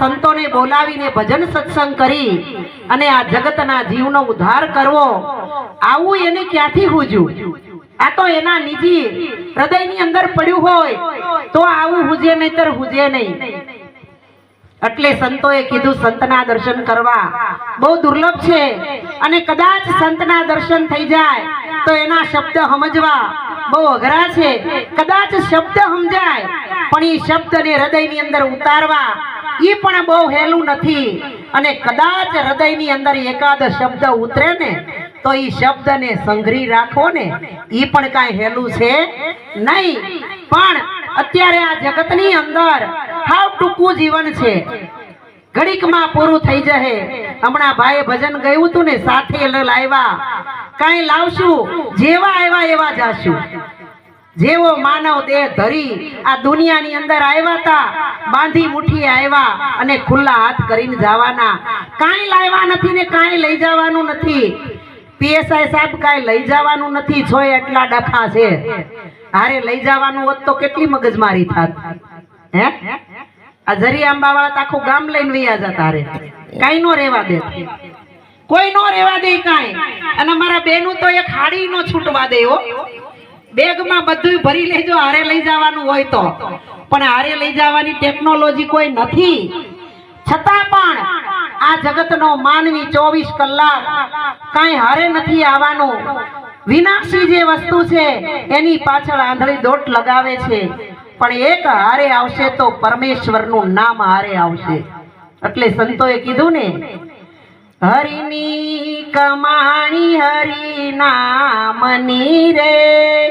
સંતોને બોલાવીને ભજન સત્સંગ કરી અને આ જગતના જીવનો ઉદ્ધાર કરવો. આવું એને ક્યાંથી હુજ્યું? આ તો એના નિજી હૃદયની અંદર પડ્યું હોય તો આવું હુજે નહીતર હુજે નહીં. એટલે સંતોએ કીધું, સંતના દર્શન કરવા. બહુ દુર્લભ છે. અને કદાચ સંતના દર્શન થઈ જાય તો એના શબ્દ સમજવા બહુ અઘરા છે. કદાચ શબ્દ સમજાય, પણ એ શબ્દને હૃદયની અંદર ઉતારવા એ પણ બહુ હેલું નથી. અને કદાચ હૃદયની અંદર એકાદ શબ્દ ઉતરે ને, તો એ શબ્દને સંઘરી રાખો ને એ પણ કાંઈ હેલું છે નહીં. પણ અત્યારે આ જગતની અંદર હાવ ટૂંકું જીવન છે. ઘડીકમાં પૂરું થઈ જશે. હમણાં ભાઈ ભજન ગયું હતું ને, સાથે લાવ્યા કાંઈ લાવશું, જેવા આવ્યા એવા જાશું. જેવો માનવ દેહ ધરી આ દુનિયાની અંદર આવ્યા હતા બાંધી મુઠ્ઠી આવ્યા અને ખુલ્લા હાથ કરીને જવાના. કાંઈ લાવ્યા નથી ને કાંઈ લઈ જવાનું નથી. પીએસઆઈ સાહેબ કાંઈ લઈ જવાનું નથી છો એટલા ડખા છે. હારે લઈ જવાનું હોત તો કેટલી મગજમારી થાત. હે? આ જરી આંબાવાળા આખું ગામ લઈને વૈયા જતા તારે કાંઈ નો રહેવા દે. કોઈ નો રહેવા દે કાંઈ. અને મારા બેનું તો એક હાડી નો છૂટવા દે હો. બેગમાં બધું ભરી લેજો, હારે લઈ જવાનું હોય તો. પણ હારે લઈ જવાની ટેકનોલોજી કોઈ નથી. છતાં પણ આ જગતનો માનવી ચોવીસ કલાક કાંઈ હારે નથી આવવાનું. વિનાશી જે વસ્તુ છે, એની પાછળ આંધળી દોટ લગાવે છે. પણ એક હારે આવશે તો પરમેશ્વરનું નામ હારે આવશે. એટલે સંતોએ કીધું ને હરિની કમાણી હરિ નામની રે.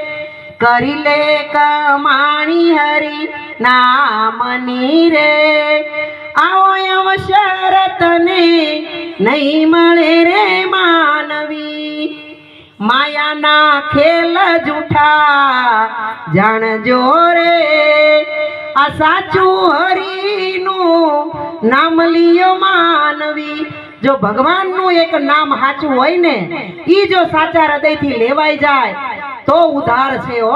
કરી લે કમાણી હરિ નામની રે. આવો અવસર તને નહીં મળે રે માનવી. માયાના ખેલ જૂઠા જાણજો રે. આ સાચું હરિનું નામ લિયો માનવી. જો ભગવાનનું એક નામ સાચું હોય ને, ઈ જો સાચા હૃદયથી લેવાઈ જાય, તો ઉધાર છે હો.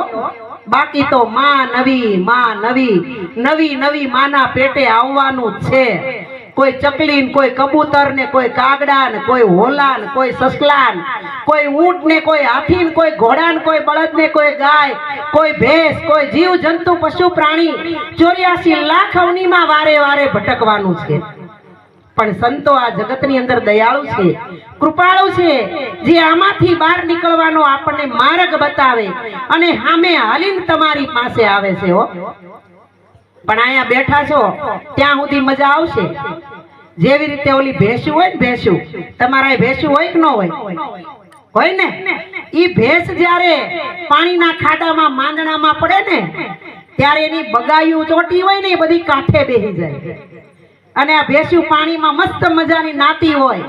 બાકી તો માં નવી માં નવી નવી નવી માના પેટે આવવાનું છે. કોઈ ચકલી કોઈ કબૂતર ને કોઈ કાગડા ને કોઈ હોલા ને કોઈ સસલા કોઈ ઊંટ ને કોઈ હાથી ને કોઈ ઘોડા ને કોઈ બળદ ને કોઈ ગાય, કોઈ ભેંસ, કોઈ જીવ, જંતુ, પશુ, પ્રાણી ચોર્યાસી લાખ અવનીમાં વારે વારે ભટકવાનું છે. પણ સંતો આ જગતની અંદર દયાળુ છે, કૃપાળુ છે, જે આમાંથી બહાર નીકળવાનો આપણને માર્ગ બતાવે અને સામે હાલીને તમારી પાસે આવે છે, હો. પણ અહીંયા બેઠા છો, ત્યાં સુધી મજા આવશે. જેવી રીતે ઓલી ભેંસું હોય ને ભેંસું, તમારા ભેંસું હોય કે ન હોય? હોય ને? ઈ ભેંસ જ્યારે પાણીના ખાડામાં, માંદણામાં પડે ને, ત્યારે એની બગાયું ચોટી હોય ને, એ બધી કાંઠે બેસી જાય. અને આ ભેસ્યું પાણીમાં મસ્ત મજાની નાતી હોય.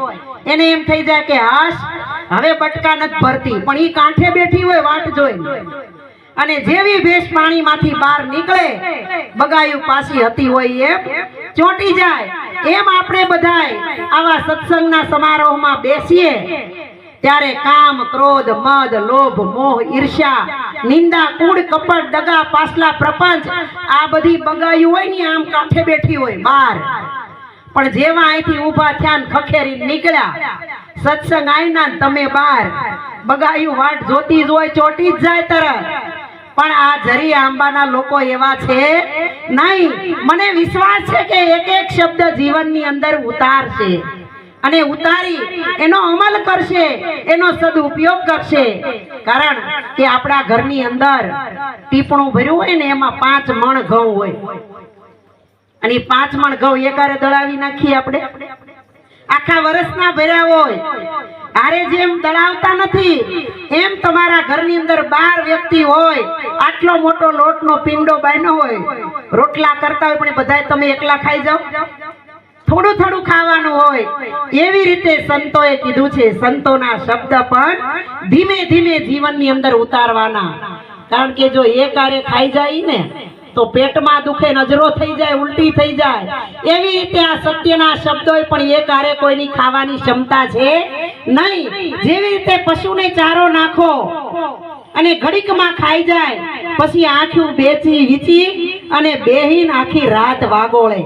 એને એમ થઈ જાય કે હાશ, હવે બટકા નથી ભરતી, પણ એ કાંઠે બેઠી હોય વાટ જોઈ અને જેવી ભેંસ પાણીમાંથી બહાર નીકળે, બગાયું પાછી હતી હોય એમ, ચોંટી જાય. એમ આપણે બધાય આવા સત્સંગના સમારોહમાં બેસીએ ત્યારે કામ, ક્રોધ, મદ, લોભ, મોહ, ઈર્ષ્યા, નિંદા, કૂડ, કપટ, દગા પાછલા પ્રપંચ, આ બધી બગાયું હોય ને, આમ કાંઠે બેઠી હોય બહાર પણ જેવા અહીંથી ઊભા થયા ખખેરી નીકળ્યા. સત્સંગ આવીના તમે બહાર બગાયું વાટ જોતી જ હોય, ચોટી જ જાય તરત. પણ આ જરી આંબાના લોકો એવા છે નહીં. મને વિશ્વાસ છે કે એક એક શબ્દ જીવનની અંદર ઉતારશે. અને ઉતારી એનો અમલ કરશે, એનો સદુપયોગ કરશે. કારણ કે આપણા ઘરની અંદર ટીપણું ભર્યું હોય ને, એમાં પાંચ મણ ઘઉં હોય. અને પાંચ મણ ઘઉં એકારે દળાવી નાખીએ આપણે. આખા વર્ષના ભર્યા હોય. આરે જેમ દળાવતા નથી, એમ તમારા ઘરની અંદર બાર વ્યક્તિ હોય, આટલો મોટો લોટનો પીંડો બાંધ્યો હોય. રોટલા કરતા હોય પણ બધાય તમે એકલા ખાઈ જાઓ. થોડું થોડું ખાવાનું હોય. એવી રીતે સંતોએ કીધું છે, સંતોના શબ્દ પણ ધીમે ધીમે જીવનની અંદર ઉતારવાના. કારણ કે જો એક આરે ખાઈ જાય ને, તો પેટમાં દુખે, નજરો થઈ જાય, ઉલટી થઈ જાય. એવી રીતે આ સત્યના શબ્દો પણ એક આરે કોઈની ખાવાની ક્ષમતા છે નહીં. જેવી રીતે પશુને ચારો નાખો અને ઘડીકમાં ખાઈ જાય, પછી આંખું બેચી, વીચી અને બેહીન આખી રાત વાગોળે.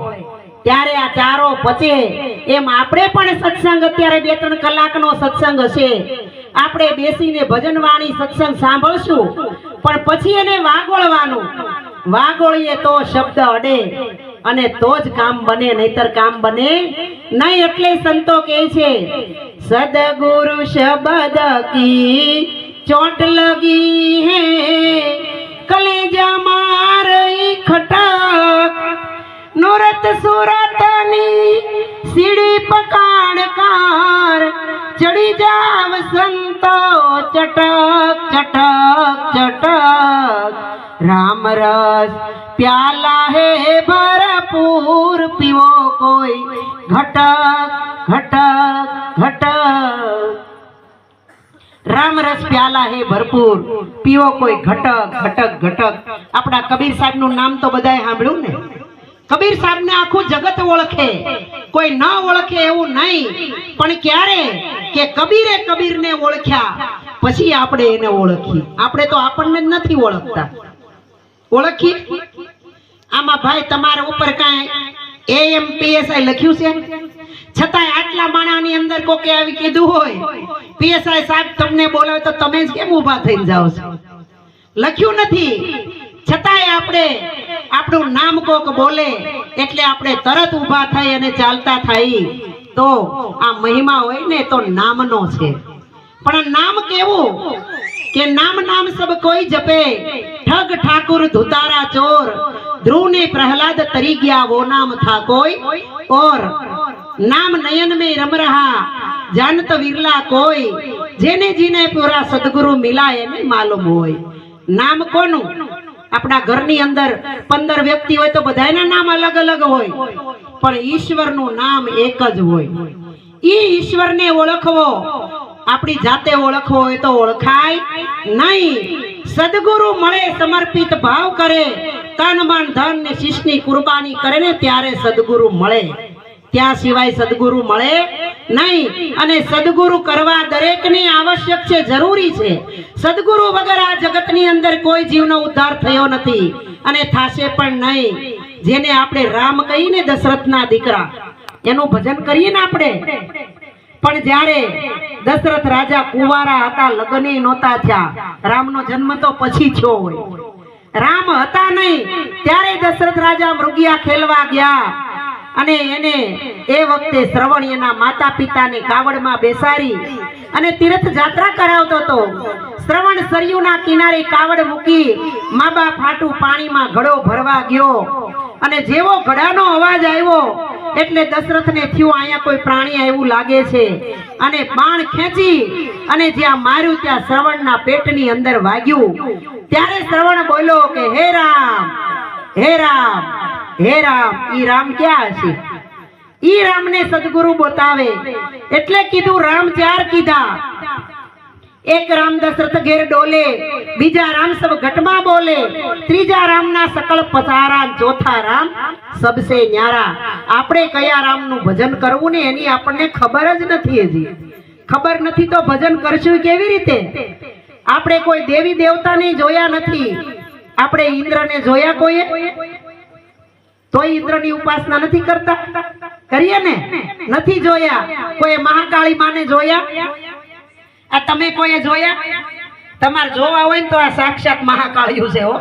ત્યારે આ ચારો પચે. એમ આપણે પણ સત્સંગ અત્યારે બે ત્રણ કલાકનો સત્સંગ હશે આપણે બેસીને ભજન વાણી સત્સંગ સાંભળશું. પણ પછી એને વાગોળવાનું. વાગોળીએ તો શબ્દ અડે. અને તો જ કામ બને, નહીતર કામ બને નહીં એટલે સંતો કહે છે, સદગુરુ શબ્દ કી ચોટ લગી હે. કલેજા મારી ખટક નુરત સુરતની સીડી પકાણ કાર. ચડી જાવ સંતો ચટક ચટક ચટક. રામ રસ પ્યાલા હે ભરપૂર, પીવો કોઈ ઘટક ઘટક ઘટક. રામ રસ પ્યાલા હે ભરપૂર, પીવો કોઈ ઘટક ઘટક ઘટક. આપણા કબીર સાહેબનું નામ તો બધાએ સાંભળ્યું ને? કબીર સાહેબ ને આખું જગત ઓળખે. કોઈ ન ઓળખે એવું નહીં. પણ ક્યારે કે કબીરે કબીર ને ઓળખ્યા, પછી આપણે એને ઓળખી. આપણે તો આપણને જ નથી ઓળખતા. ઓળખી? આમાં ભાઈ તમારા ઉપર કાંઈ એમ પીએસઆઈ લખ્યું છે? છતાંય આટલા માણાની અંદર કોકે આવી કીધું હોય પીએસઆઈ સાહેબ તમને બોલાવે તો તમે જ કેમ ઊભા થઈને જાઓ છો? લખ્યું નથી. છતાંય આપણે આપણું નામ કોક બોલે એટલે આપણે તરત ઊભા થઈ અને ચાલતા થઈ. તો આ મહિમા હોય ને તો નામનો છે. પણ નામ કેવું? કે નામ નામ સબ કોઈ જપે. ઠગ ઠાકુર ધુતારા ચોર. ધ્રુવ ને પ્રહલાદ તરી ગયા વો નામ થા કોઈ ઓર. નામ નયન મે રમ રહા, જાનત વિરલા કોઈ. જેને જીને પૂરા સદગુરુ મિલા એને માલુમ હોય. નામ કોનું? આપણા ઘરની અંદર પંદર વ્યક્તિ હોય તો બધાના નામ અલગ અલગ હોય. પણ ઈશ્વરનું નામ એક જ હોય. ઈ ઈશ્વરને ઓળખવો. આપણી જાતે ઓળખવો હોય તો ઓળખાય નહીં. સદગુરુ મળે, સમર્પિત ભાવ કરે. તન મન ધન ને શિષ્યની કુરબાની કરે ને ત્યારે સદગુરુ મળે. ત્યાં સિવાય સદગુરુ મળે નહીં. અને સદગુરુ કરવા દરેકને આવશ્યક છે, જરૂરી છે. સદગુરુ વગર આ જગતની અંદર કોઈ જીવનો ઉદ્ધાર થયો નથી અને થાશે પણ નહીં. જેને આપણે રામ કહીને દશરથના દીકરા, એનું ભજન કરીએ ને આપણે. પણ જ્યારે દશરથ રાજા કુવારા હતા, લગ્ન નહોતા થયા. રામનો જન્મ તો પછી થયો હોય. રામ હતા નહીં. ત્યારે દશરથ રાજા મૃગિયા ખેલવા ગયા. અને એને એ વખતે શ્રવણ એના માતા પિતાને કાવડમાં બેસાડી અને તીર્થ જાત્રા કરાવતો હતો. શ્રવણ સરયુના કિનારે કાવડ મૂકી મા બાપ હાટું પાણીમાં ઘડો ભરવા ગયો. અને જેવો ઘડાનો અવાજ આવ્યો, એટલે દશરથને થયું અહીંયા કોઈ પ્રાણી આવ્યું લાગે છે. અને બાણ ખેંચી અને જ્યાં માર્યું ત્યાં શ્રવણના પેટની અંદર વાગ્યું. ત્યારે શ્રવણ બોલ્યો કે, હે રામ હે રામ. હે રામ, ઈ રામ ક્યાં હશે? ઈ રામને સદગુરુ બતાવે. એટલે કીધું, રામ ચાર કીધા. એક રામ દશરથ ઘેર ડોલે, બીજા રામ સબ ઘટમાં બોલે, ત્રીજા રામના સકળ પસારા ચોથા રામ સબસે ન્યારા. આપણે કયા રામનું ભજન કરવું ને એની આપણને ખબર જ નથી હજી. ખબર નથી તો ભજન કરશું કેવી રીતે? આપણે કોઈ દેવી દેવતાને જોયા નથી. આપણે ઇન્દ્રને જોયા કોઈએ? તોય ઇન્દ્રની ઉપાસના નથી કરતા? કરીએ ને? નથી જોયા? કોઈ મહાકાળી માને જોયા? આ તમે કોઈએ જોયા? તમારે જોવા હોય ને તો આ સાક્ષાત મહાકાળિયું છે હો.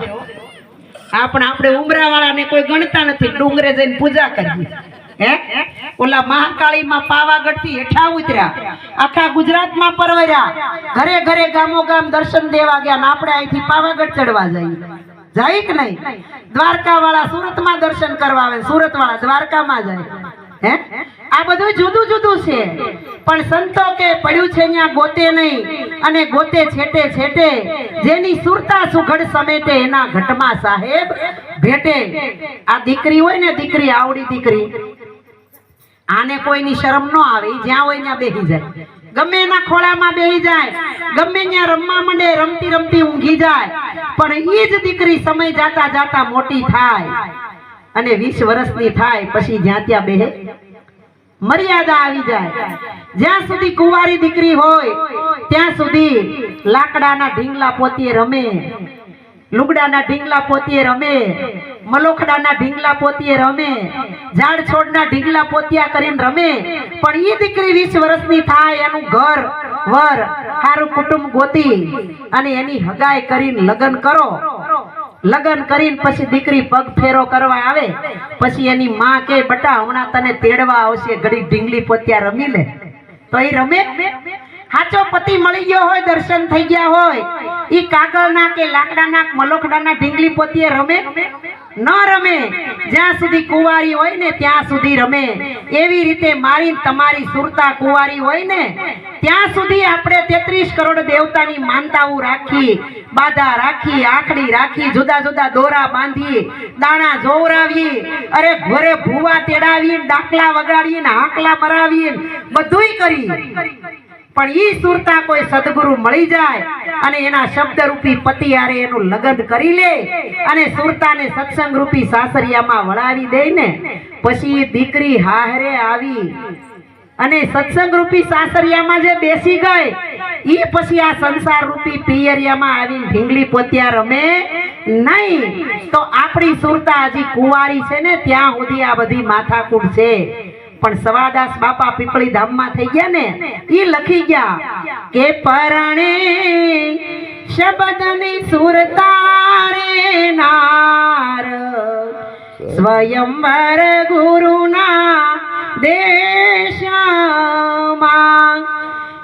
આ પણ આપણે ઉમરા વાળાને કોઈ ગણતા નથી. ડુંગરે જઈને પૂજા કરીએ. હે? ઓલા મહાકાળીમાં પાવાગઢથી હેઠા ઉતર્યા. આખા ગુજરાતમાં પરવર્યા. ઘરે ઘરે ગામો ગામ દર્શન દેવા ગયા ને આપણે અહીંથી પાવાગઢ ચડવા જઈએ. જાય કે નહીં? દ્વારકા વાળા સુરતમાં દર્શન કરવા આવે સુરત વાળા દ્વારકામાં જાય. હે? આ બધું જુદું જુદું છે. પણ સંતો કે પડ્યું છે ત્યાં ગોતે નહીં અને ગોતે છેટે છેટે જેની સુરતા સુઘડ સમેટે એના ઘટમાં સાહેબ ભેટે. આ દીકરી હોય ને દીકરી, આવડી દીકરી. આને કોઈની શરમ ન આવે જ્યાં હોય ત્યાં બેસી જાય. ગમે એના ખોળામાં બેસી જાય, ગમે ત્યાં રમવા માંડે, રમતી રમતી ઊંઘી જાય. પણ એ જ દીકરી સમય જાતા જાતા મોટી થાય. અને વીસ વર્ષની થાય, પછી જ્યાં ત્યાં બેહે, મર્યાદા આવી જાય. જ્યાં સુધી કુંવારી દીકરી હોય, ત્યાં સુધી લાકડાના ઢીંગલા પોતી રમે. લુગડાના ઢીંગલા પોતીએ રમે, મલોખડાના ઢીંગલા પોતીએ રમે, ઝાડ છોડના ઢીંગલા પોતિયા કરીને રમે. પણ એ દીકરી વીસ વર્ષની થાય, એનું ઘર, વર સારું કુટુંબ ગોતી અને એની હગાઈ કરીને લગ્ન કરો. લગ્ન કરીને પછી દીકરી પગ ફેરો કરવા આવે. પછી એની માં કે બટા, હમણાં તને તેડવા આવશે, ઘડી ઢીંગલી પોતિયા રમી લે. તો એ રમે? હાચો પતિ મળી ગયો હોય, દર્શન થઈ ગયા હોય, ઈ કાગળના કે લાકડાના, મલોખડાના ઢીંગલી પોતીએ રમે? ન રમે. જ્યાં સુધી કુંવારી હોય ને, ત્યાં સુધી રમે. એવી રીતે મારી તમારી સુરતા કુંવારી હોય ને, ત્યાં સુધી આપણે તેત્રીસ કરોડ દેવતાની માનતાઓ રાખી, બાધા રાખી, આખડી રાખી, જુદા જુદા દોરા બાંધી, દાણા જોવરાવી, અરે ઘરે ભૂવા તેડાવી ડાકલા વગાડીને હાકલા મરાવી બધુંય કરી. પણ ઈ સુરતા કોઈ સદગુરુ મળી જાય અને એના શબ્દ રૂપી પતિ હારે એનું લગ્ન કરી લે અને સુરતાને સત્સંગ રૂપી સાસરિયામાં વળાવી દે ને. પછી દીકરી હાહરે આવી અને સત્સંગ રૂપી સાસરિયામાં જે બેસી ગઈ, ઈ પછી આ સંસાર રૂપી પિયરિયામાં આવીને ઢીંગલી પોતિયા રમે નહીં. તો આપણી સુરતા હજી કુંવારી છે ને, ત્યાં સુધી આ બધી માથાકૂટ છે. પણ સવાદાસ બાપા પીપળી ધામમાં થઈ ગયા ને એ લખી ગયા કે પરણે શબ્દની સુરતારે નાર સ્વયંવર ગુરુના દેશમાં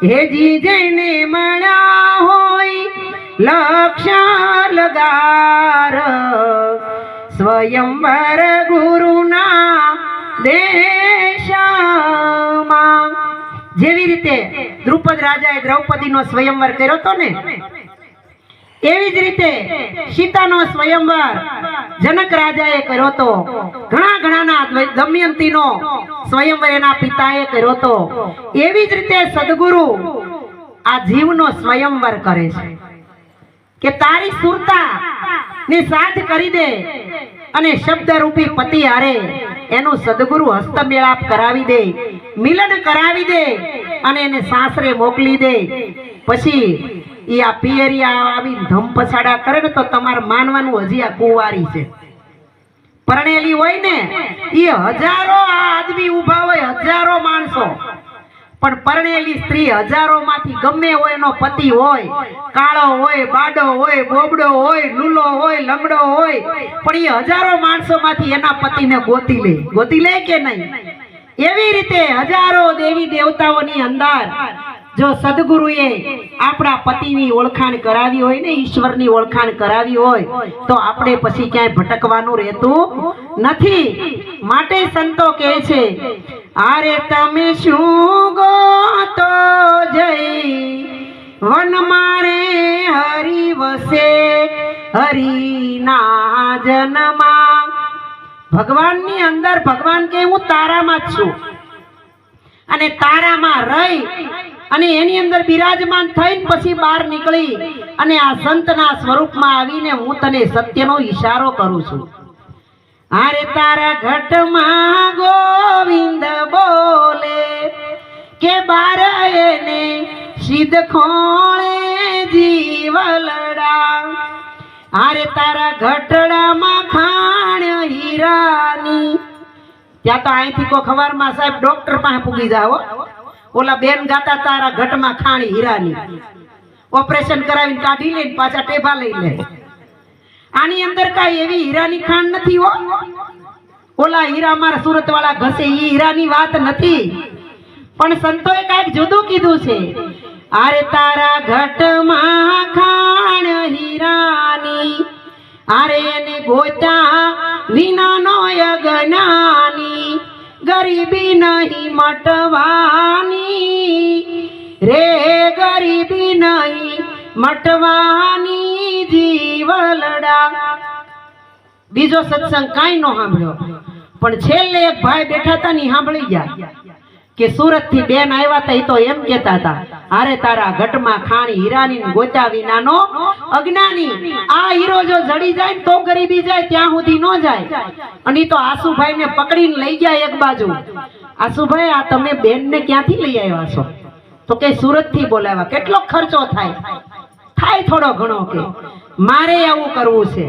હેજી જઈને મળ્યા હોય લક્ષ લગાર. સ્વયંવર ગુરુના દ્રુપદ રાજાએ દ્રૌપદીનો સ્વયંવર કર્યો તો ને? એવી જ રીતે સીતાનો સ્વયંવર જનક રાજાએ કર્યો તો ઘણા ઘણાના દમયંતી દમયંતીનો સ્વયંવર એના પિતાએ કર્યો હતો. એવી જ રીતે સદગુરુ આ જીવનો સ્વયંવર કરે છે. કે તારી સુરતા ની સાથ કરી દે અને શબ્દ રૂપી પતિ હારે એનું સદગુરુ હસ્તમેળાપ કરાવી દે, મિલન કરાવી દે અને એને સાસરે મોકલી દે. પછી એ આ પિયરિયા આવી ધમપછાડા કરે ને તો તમારે માનવાનું હજી આ કુંવારી છે. પરણેલી હોય ને એ હજારો આદમી ઊભા હોય, હજારો માણસો. પણ પરણેલી સ્ત્રી હજારો માંથી ગમે હોય એનો પતિ હોય, કાળો હોય, બાડો હોય, બોબડો હોય, લૂલો હોય, લંગડો હોય, પણ એ હજારો માણસો માંથી એના પતિને ગોતી લે. ગોતી લે કે નહીં? એવી રીતે હજારો દેવી દેવતાઓની અંદર જો સદગુરુએ આપણા પતિની ઓળખાણ કરાવી હોય ને, ઈશ્વરની ઓળખાણ કરાવી હોય, તો આપણે પછી ક્યાંય ભટકવાનું રહેતું નથી. માટે સંતો કહે છે આરે તમે શું ગોતો જઈ? વન મારે હરી વસે, હરિના જનમાં ભગવાનની અંદર ભગવાન કે હું તારામાં જ છું. અને તારામાં રહી અને એની અંદર બિરાજમાન થઈને પછી બહાર નીકળી અને આ સંતના સ્વરૂપમાં આવીને હું તને સત્યનો ઈશારો કરું છું. અરે તારા ઘટમાં ગોવિંદ બોલે કે બાર એને સિદ્ધ ખોળે જીવલડા અરે તારા ઘટડામાં ખાણ હીરાની. ત્યાં તો અહીંથી કોઈ ખવારમાં સાહેબ ડોક્ટર પાસે પૂગી જાવ ઓલા બેન ગાતા તારા ઘટમાં ખાણી હીરાની. ઓપરેશન કરાવીને કાઢી લઈને પાછા ટેભા લઈ લે. આની અંદર કાંઈ એવી હીરાની ખાણ નથી હો. ઓલા હીરા મારા સુરત વાળા ઘસે એ હીરાની વાત નથી. પણ સંતોએ કાંઈક જુદું કીધું છે. અરે તારા ઘટમાં ખાણ હીરાની, આરે એને ગોતા વિનાનો અજ્ઞાની ગરીબી નહીં મટવાની, રે ગરીબી નહીં મટવાની જીવલડા. બીજો સત્સંગ કાંઈ નો સાંભળ્યો, પણ છેલ્લે એક ભાઈ બેઠા હતા ને સાંભળી ગયા કે સુરતથી બેન આવ્યા હતા એ તો એમ કેતા હતા અરે તારા ઘટમાં ખાણી હીરાની ગોચા વિનાનો અજ્ઞાની. આ હીરો જો જડી જાય તો ગરીબી જાય, ત્યાં સુધી ન જાય. અને તો આસુભાઈ ને પકડીને લઈ ગયા એક બાજુ. આસુભાઈ, આ તમે બેન ને ક્યાંથી લઈ આવ્યા છો? તો કે સુરતથી બોલાવ્યા. કેટલો ખર્ચો થાય? થાય થોડો ઘણો કે. મારે આવું કરવું છે.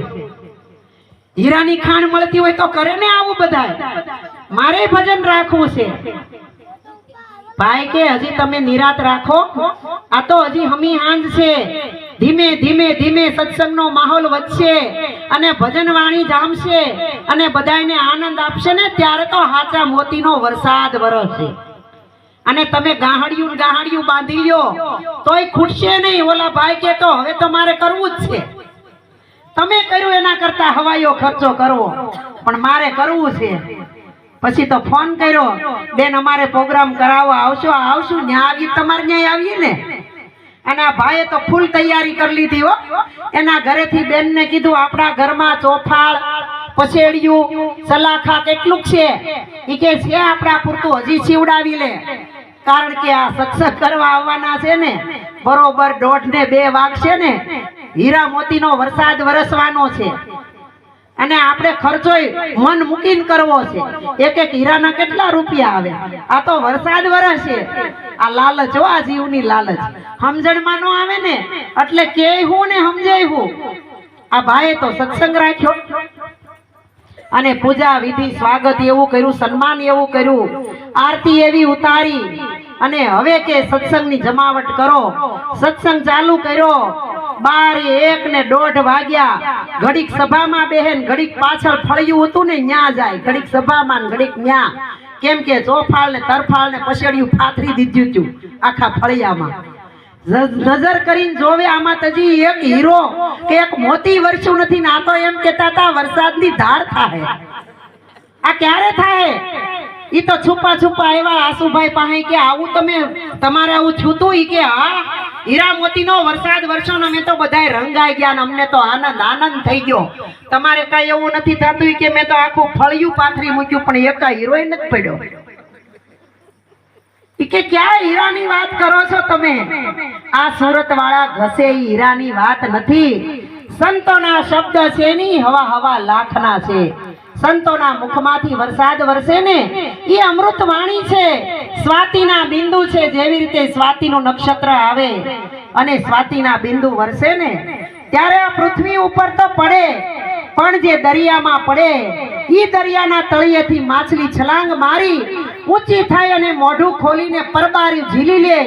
હીરાની ખાણ મળતી હોય તો કરે ને આવું બધા મારે ભજન રાખવું છે. ભાઈ કે, હજી તમે નિરાત રાખો. આ તો હજી હમી હાંજ છે. ધીમે ધીમે ધીમે સત્સંગનો માહોલ વધશે અને ભજન વાણી જામશે અને બધાયને આનંદ આપશે ને ત્યારે તો હાચા મોતીનો વરસાદ વરસશે. અને તમે ગાહડિયું ગાહડિયું બાંધી લ્યો, તોય ખૂટશે નહીં. ઓલા ભાઈ કે તો હવે તો મારે કરવું જ છે. તમે કર્યું એના કરતા હવાઈઓ ખર્ચો કરવો, પણ મારે કરવું છે. પછી તો ફોન કર્યો, બેન, અમારે પ્રોગ્રામ કરાવવા આવશો, આવશું ત્યાં આવી તમારે ન્યાય આવીએ ને. અને આ ભાઈએ તો ફૂલ તૈયારી કરી લીધી હો. એના ઘરેથી બેનને કીધું, આપણા ઘરમાં ચોફાળ પછેડિયું, સલાખા કેટલું છે? ઈ કે છે આપણા પૂરતું, હજી સીવડાવી લે. કારણ કે આ સત્સંગ કરવા આવવાના છે ને, બરોબર દોઢ ને બે વાગશે ને, હીરા મોતીનો વરસાદ વરસવાનો છે. અને આપણે ખર્ચો મન મૂકીને કરવો છે. એક એક હીરાના કેટલા રૂપિયા આવે? આ તો વરસાદ વરસે આ લાલચ હો, આ જીવની લાલચ. સમજણમાં નો આવે ને? એટલે કે હું ને સમજાય હું? આ ભાઈએ તો સત્સંગ રાખ્યો. અને પૂજા વિધિ, સ્વાગત એવું કર્યું, સન્માન એવું કર્યું. આરતી એવી ઉતારી. અને હવે કે સત્સંગની જમાવટ કરો. સત્સંગ ચાલુ કર્યો. બાર એક ને દોઢ વાગ્યા. ઘડીક સભામાં બેહેન, ઘડીક પાછળ ફળિયું હતું ને, ન્યા જાય. ઘડીક સભામાં ઘડીક ન્યા. કેમ કે ચોફાળ ને તરફાળ ને પછેડિયું ફાથરી દીધું હતું આખા ફળિયામાં. નજર કરીને જોવે આમાં તજી એક હીરો કે એક મોતી વરસ્યું નથી ના તો એમ કેતા હતા, વરસાદની ધાર થાય આ ક્યારે થાય ઈ તો છુપા છુપા આવ્યા આસુભાઈ પાસે કે આવું તમે, તમારે આવું છૂતું ઈ કે, હા હીરા મોતીનો વરસાદ વરસો ને અમે તો બધાય રંગાઈ ગયા ને અમને તો આનંદ આનંદ થઈ ગયો. તમારે કાંઈ એવું નથી થતું કે, મેં તો આખું ફળિયું પાથરી મૂક્યું, પણ એકા હીરોય નથી પડ્યો. કે, ક્યાં હીરાની વાત કરો છો તમે? આ સુરત વાળા ઘસે હીરાની વાત નથી. સંતોના શબ્દ છે ની હવા હવા લાખના છે. સંતોના મુખમાંથી વરસાદ વરસે ને, એ અમૃત વાણી છે. સ્વાતિના બિંદુ છે, જેવી રીતે સ્વાતિનું નક્ષત્ર આવે અને સ્વાતિના બિંદુ વરસે ને, ત્યારે આ પૃથ્વી ઉપર તો પડે, પણ જે દરિયામાં પડે, ઈ દરિયાના તળિયેથી માછલી છલાંગ મારી, ઊંચી થાય અને મોઢું ખોલીને પરબારી ઝીલી લે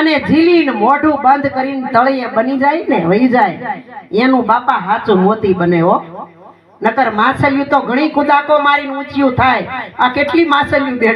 અને ઝીલીને મોઢું બંધ કરીને તળિયે બની જાય ને, વહી જાય. એનું બાપા સાચું મોતી બને હો. નકર માછલિયું તો ઘણી કુદાકો મારીને ઊંચિયું થાય. આ કેટલી માછલિયું